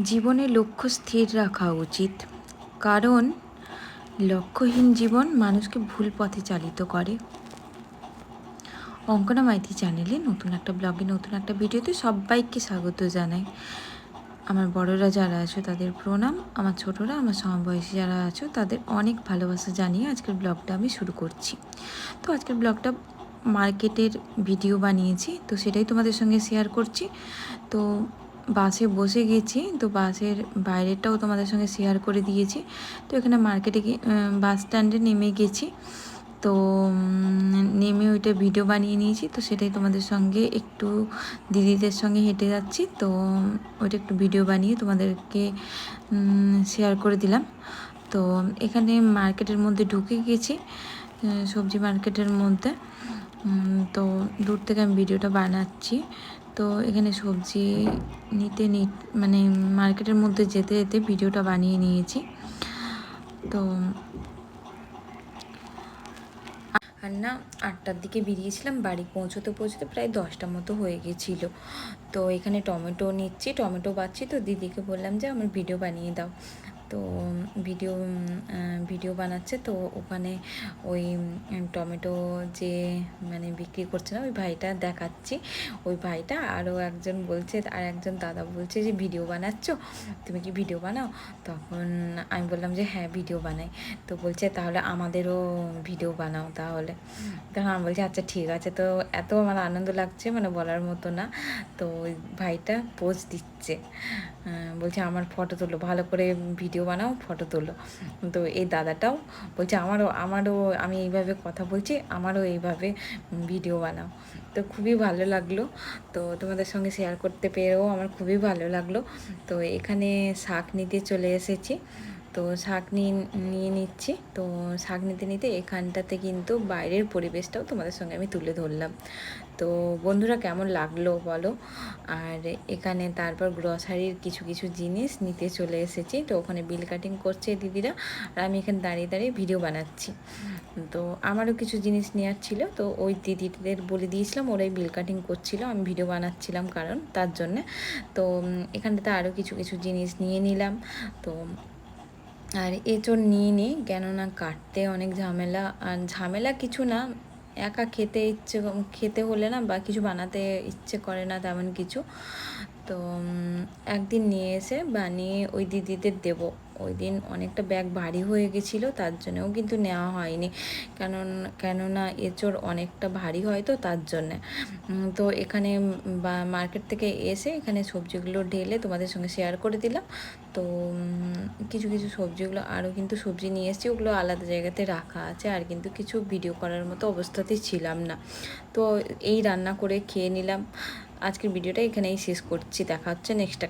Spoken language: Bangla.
জীবনে লক্ষ্য স্থির রাখা উচিত। কারণ, লক্ষ্যহীন জীবন মানুষকে ভুল পথে চালিত করে। অঙ্কনা মাইতি চ্যানেলে নতুন একটা ব্লগে নতুন একটা ভিডিওতে সবাইকে স্বাগত জানাই। আমার বড়রা যারা আছো, তাদের প্রণাম। আমার ছোটরা, আমার সমবয়সী যারা আছো, তাদের অনেক ভালোবাসা জানিয়ে আজকের ব্লগটা আমি শুরু করছি। তো আজকের ব্লগটা মার্কেটের ভিডিও বানিয়েছি, তো সেটাই তোমাদের সঙ্গে শেয়ার করছি। তো বাসে বসে গেছি, তো বাসের বাইরেটাও তোমাদের সঙ্গে শেয়ার করে দিয়েছি। তো এখানে মার্কেটে বাস স্ট্যান্ডে নেমে গেছি। তো নেমে ওইটা ভিডিও বানিয়ে নিয়েছি, তো সেটাই তোমাদের সঙ্গে একটু দিদিদের সঙ্গে হেঁটে যাচ্ছি। তো, ওইটা একটু ভিডিও বানিয়ে তোমাদেরকে শেয়ার করে দিলাম। তো, এখানে মার্কেটের মধ্যে ঢুকে গেছি সবজি মার্কেটের মধ্যে। তো দূর থেকে আমি ভিডিওটা বানাচ্ছি। তো এখানে সবজি নিতে নি মানে মার্কেটের মধ্যে যেতে যেতে ভিডিওটা বানিয়ে নিয়েছি। তো আর না, আটটার দিকে বেরিয়েছিলাম, বাড়ি পৌঁছতে পৌঁছতে প্রায় দশটা মতো হয়ে গেছিল। তো এখানে টমেটো নিচ্ছি, টমেটো বাচ্ছি তো, দিদিকে বললাম যে আমার ভিডিও বানিয়ে দাও। তো, ভিডিও ভিডিও বানাচ্ছে। তো ওখানে ওই টমেটো যে মানে বিক্রি করছে না, ওই ভাইটা দেখাচ্ছি। ওই ভাইটা আরও একজন বলছে, আর একজন দাদা বলছে যে, ভিডিও বানাচ্ছ? তুমি কি ভিডিও বানাও? তখন আমি বললাম যে হ্যাঁ ভিডিও বানাই। তো বলছে, তাহলে আমাদেরও ভিডিও বানাও তাহলে। তখন আমি বলছি আচ্ছা ঠিক আছে। তো এত আমার আনন্দ লাগছে মানে বলার মতো না। তো ওই ভাইটা পোজ দিচ্ছে। বলছে, আমার ফটো তুলো, ভালো করে ভিডিও বানাও ফটো তোলো। তো এই দাদাটাও বলছে, আমারও আমারও, আমি এইভাবে কথা বলছি, আমারও এইভাবে ভিডিও বানাও। তো খুবই ভালো লাগল। তো তোমাদের সঙ্গে শেয়ার করতে পেরেও আমার খুবই ভালো লাগল। তো এখানে শাক নিতে চলে এসেছি। তো শাক নিয়ে নিয়ে নিচ্ছি। তো শাক নিতে নিতে এখানটাতে কিন্তু বাইরের পরিবেশটাও তোমাদের সঙ্গে আমি তুলে ধরলাম। তো বন্ধুরা কেমন লাগল বলো? আর এখানে তারপর গ্রসারির কিছু কিছু জিনিস নিতে চলে এসেছি। তো ওখানে বিল কাটিং করছে দিদিরা আর আমি এখানে দাঁড়িয়ে দাঁড়িয়ে ভিডিও বানাচ্ছি। তো আমারও কিছু জিনিস নেওয়ার ছিল। তো ওই দিদিদের বলে দিয়েছিলাম, ওরাই বিল কাটিং করছিল। আমি ভিডিও বানাচ্ছিলাম কারণ তার জন্যে। তো এখানটাতে আরও কিছু কিছু জিনিস নিয়ে নিলাম। তো আর এঁচড় নিয়ে নিই কেননা কাটতে অনেক ঝামেলা, আর ঝামেলা কিছু না, একা খেতে ইচ্ছে, খেতে হলে না বা কিছু বানাতে ইচ্ছে করে না তেমন কিছু। তো একদিন নিয়ে এসে বানিয়ে ওই দিদিদের দেবো। ওই দিন অনেকটা ব্যাগ ভারী হয়ে গেছিল, তার জন্যও কিন্তু নেওয়া হয়নি। কারণ, কেননা এঁচড় অনেকটা ভারী হয় তো তার জন্যে। তো এখানে বা মার্কেট থেকে এসে এখানে সবজিগুলো ঢেলে তোমাদের সঙ্গে শেয়ার করে দিলাম। তো কিছু কিছু সবজিগুলো আরও কিন্তু সবজি নিয়ে এসেছি, ওগুলো আলাদা জায়গাতে রাখা আছে। আর কিন্তু কিছু ভিডিও করার মতো অবস্থাতেই ছিলাম না। তো এই রান্না করে খেয়ে নিলাম। আজকের ভিডিওটা এখানেই শেষ করছি। দেখা হচ্ছে নেক্সট